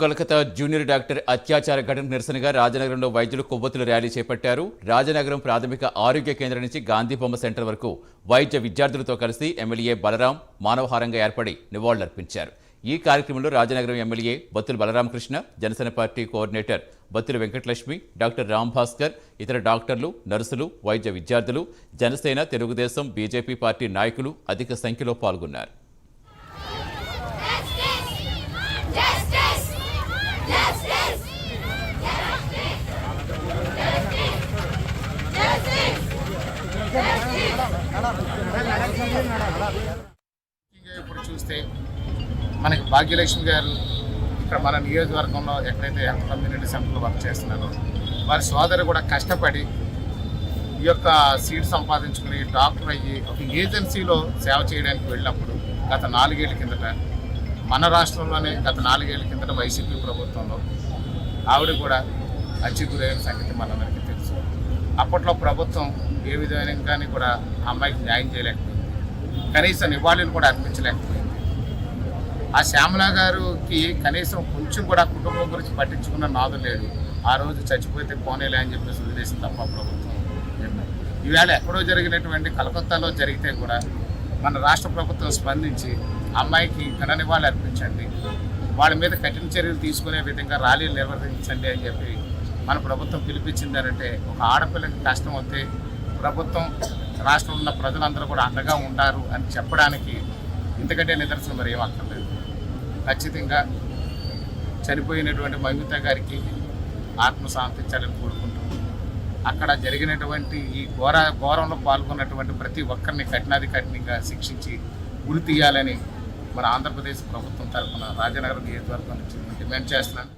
Kolkata junior doctor అత్యాచార ఘటనకు నిరసనగా రాజనగరంలో వైద్యులు కొవ్వొత్తులు ర్యాలీ చేపట్టారు. రాజనగరం ప్రాథమిక ఆరోగ్య కేంద్రం నుంచి గాంధీ బొమ్మ సెంటర్ వరకు వైద్య విద్యార్థులతో కలిసి ఎమ్మెల్యే బలరాం మానవహారంగా ఏర్పడి నివాళులర్పించారు. ఈ కార్యక్రమంలో Rajanagaram MLA Battula Balaramakrishna Janasena party coordinator Battula Venkatalakshmi doctor Ram Bhaskar ఇతర డాక్టర్లు నర్సులు వైద్య విద్యార్థులు జనసేన తెలుగుదేశం బీజేపీ పార్టీ నాయకులు అధిక సంఖ్యలో పాల్గొన్నారు. ఇప్పుడు చూస్తే మనకి భాగ్యలక్ష్మి గారు ఇక్కడ మన నియోజకవర్గంలో ఎక్కడైతే హెల్త్ కమ్యూనిటీ సెంటర్లో వర్క్ చేస్తున్నారో వారి సోదరు కూడా కష్టపడి ఈ యొక్క సీట్ సంపాదించుకుని డాక్టర్ అయ్యి ఒక ఏజెన్సీలో సేవ చేయడానికి వెళ్ళినప్పుడు గత నాలుగేళ్ళ కిందట మన రాష్ట్రంలోనే గత నాలుగేళ్ళ కిందట వైసీపీ ప్రభుత్వంలో ఆవిడ కూడా అచ్చి గురైన సంగతి మనందరికీ తెలుసు. అప్పట్లో ప్రభుత్వం ఏ విధమైన కానీ కూడా అమ్మాయికి న్యాయం చేయలేకపోయింది. కనీసం నివాళులు కూడా అర్పించలేకపోయింది. ఆ శ్యామల గారికి కనీసం కొంచెం కూడా కుటుంబం గురించి పట్టించుకున్న నాదు లేడు ఆ రోజు చచ్చిపోతే పోనేలే అని చెప్పేసి వదిలేసింది తప్ప ప్రభుత్వం. ఈవేళ ఎక్కడో జరిగినటువంటి కలకత్తాలో జరిగితే కూడా మన రాష్ట్ర ప్రభుత్వం స్పందించి అమ్మాయికి ఘన నివాళి అర్పించండి. వాళ్ళ మీద కఠిన చర్యలు తీసుకునే విధంగా ర్యాలీలు నిర్వహించండి అని చెప్పి మన ప్రభుత్వం పిలిపించిందంటే ఒక ఆడపిల్లకి కష్టం వస్తే ప్రభుత్వం రాష్ట్రంలో ఉన్న ప్రజలందరూ కూడా అండగా ఉంటారు అని చెప్పడానికి ఇంతకంటే నిదర్శనం మరి ఏం అక్కర్లేదు. ఖచ్చితంగా చనిపోయినటువంటి మహిమిత గారికి ఆత్మశాంతించాలని కోరుకుంటూ అక్కడ జరిగినటువంటి ఈ ఘోర ఘోరంలో పాల్గొన్నటువంటి ప్రతి ఒక్కరిని కఠినాది కఠినంగా శిక్షించి గురి తీయాలని మన ఆంధ్రప్రదేశ్ ప్రభుత్వం తరఫున రాజనగరం నియోజకవర్గం నుంచి డిమాండ్ చేస్తున్నాను.